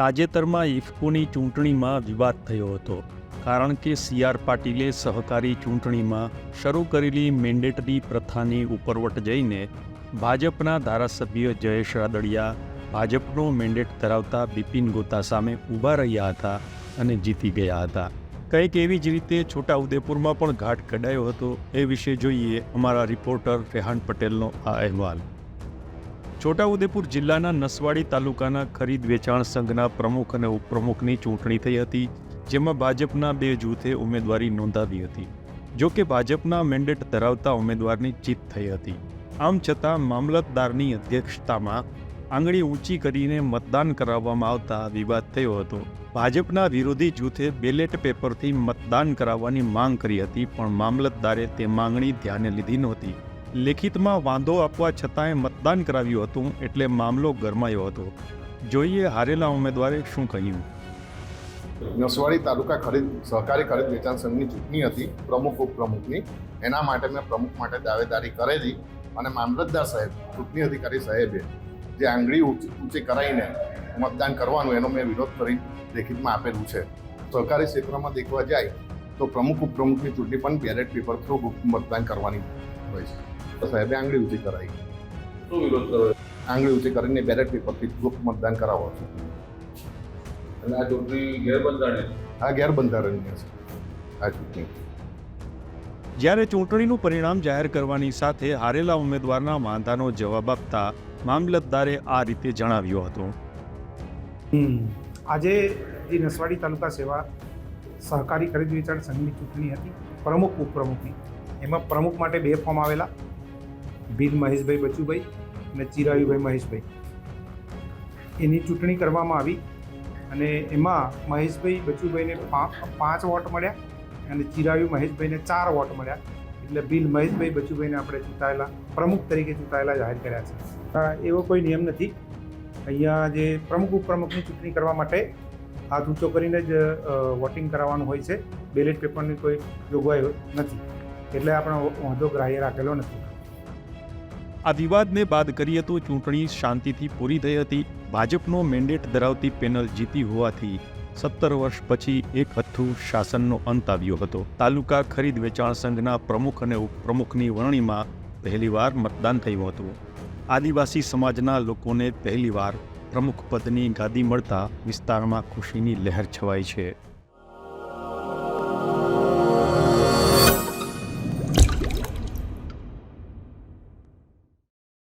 તાજેતરમાં ઇફકોની ચૂંટણીમાં વિવાદ થયો હતો, કારણ કે સી આર પાટીલે સહકારી ચૂંટણીમાં શરૂ કરેલી મેન્ડેટરી પ્રથાની ઉપરવટ જઈને ભાજપના ધારાસભ્ય જયેશ રાદડિયા ભાજપનો મેન્ડેટ ધરાવતા બિપિન ગોતા સામે ઊભા રહ્યા હતા અને જીતી ગયા હતા. કંઈક એવી જ રીતે છોટાઉદેપુરમાં પણ ઘાટ કડાયો હતો, એ વિશે જોઈએ અમારા રિપોર્ટર રેહાન પટેલનો આ અહેવાલ. છોટાઉદેપુર જિલ્લાના નસવાડી તાલુકાના ખરીદ વેચાણ સંઘના પ્રમુખ અને ઉપપ્રમુખની ચૂંટણી થઈ હતી, જેમાં ભાજપના બે જૂથે ઉમેદવારી નોંધાવી હતી. જો કે ભાજપના મેન્ડેટ ધરાવતા ઉમેદવારની જીત થઈ હતી. આમ છતાં મામલતદારની અધ્યક્ષતામાં આંગળી ઊંચી કરીને મતદાન કરાવવામાં આવતા વિવાદ થયો હતો. ભાજપના વિરોધી જૂથે બેલેટ પેપરથી મતદાન કરાવવાની માંગ કરી હતી, પણ મામલતદારે તે માંગણી ધ્યાને લીધી નહોતી. લેખિતમાં વાંધો આપવા છતાંય મતદાન કરાવ્યું હતું એટલે મામલો ગરમાયો હતો. જોઈએ હારેલા ઉમેદવારે શું કહ્યું. નસવાડી તાલુકા ખરીદ, સહકારી ખરીદ વેચાણ સંઘની ચૂંટણી હતી, પ્રમુખ, ઉપપ્રમુખની. એના માટે મેં પ્રમુખ માટે દાવેદારી કરેલી અને મામલતદાર સાહેબ, ચૂંટણી અધિકારી સાહેબે જે આંગળી ઊંચી કરાવીને મતદાન કરવાનું એનો મેં વિરોધ કરી લેખિતમાં આપેલું છે. સહકારી ક્ષેત્રમાં દેખવા જાય તો પ્રમુખ, ઉપપ્રમુખની ચૂંટણી પણ બેલેટ પેપર થ્રુ મતદાન કરવાની હોય છે. તો સાહેબે આંગળી ઊંચી કરાવી. શું વિરોધ કરો આંગળી ઊંચી કરીને બેલેટ પેપરથી ગુપ્ત મતદાન કરાવો. છો અને આ ચૂંટણી ગેરબંધારણીય આ ગેરબંધારણીય છે. આ ચૂંટણી. જ્યારે ચૂંટણીનું પરિણામ જાહેર કરવાની સાથે હારેલા ઉમેદવારના વાંધાનો જવાબ આપતા મામલતદારે આ રીતે જણાવ્યું હતું. આજે જે નસવાડી તાલુકા સેવા સહકારી ખરીદ વેચાણ સંઘની ચૂંટણી હતી પ્રમુખ ઉપપ્રમુખની. એમાં પ્રમુખ માટે બે ફોર્મ આવેલા. ભીલ મહેશભાઈ બચુભાઈ અને ચિરાયુભાઈ મહેશભાઈ. એની ચૂંટણી કરવામાં આવી અને એમાં મહેશભાઈ બચુભાઈને પાંચ વોટ મળ્યા અને ચિરાયુ મહેશભાઈને ચાર વોટ મળ્યા. એટલે બિલ મહેશભાઈ બચુભાઈને આપણે ચૂંટાયેલા, પ્રમુખ તરીકે ચૂંટાયેલા જાહેર કર્યા છે. એવો કોઈ નિયમ નથી. અહીંયા જે પ્રમુખ, ઉપપ્રમુખની ચૂંટણી કરવા માટે હાથ ઊંચો કરીને જ વોટિંગ કરાવવાનું હોય છે. બેલેટ પેપરની કોઈ જોગવાઈ નથી. એટલે આપણે વાંધો ગ્રાહ્ય રાખેલો નથી. આ વિવાદને બાદ કરીએ તો ચૂંટણી શાંતિથી પૂરી થઈ હતી. ભાજપનો મેન્ડેટ ધરાવતી પેનલ જીતી હોવાથી સત્તર વર્ષ પછી એક હથ્થું શાસનનો અંત આવ્યો હતો. તાલુકા ખરીદ વેચાણ સંઘના પ્રમુખ અને ઉપપ્રમુખની વરણીમાં પહેલીવાર મતદાન થયું હતું. આદિવાસી સમાજના લોકોને પહેલીવાર પ્રમુખ પદની ગાદી મળતા વિસ્તારમાં ખુશીની લહેર છવાઈ છે.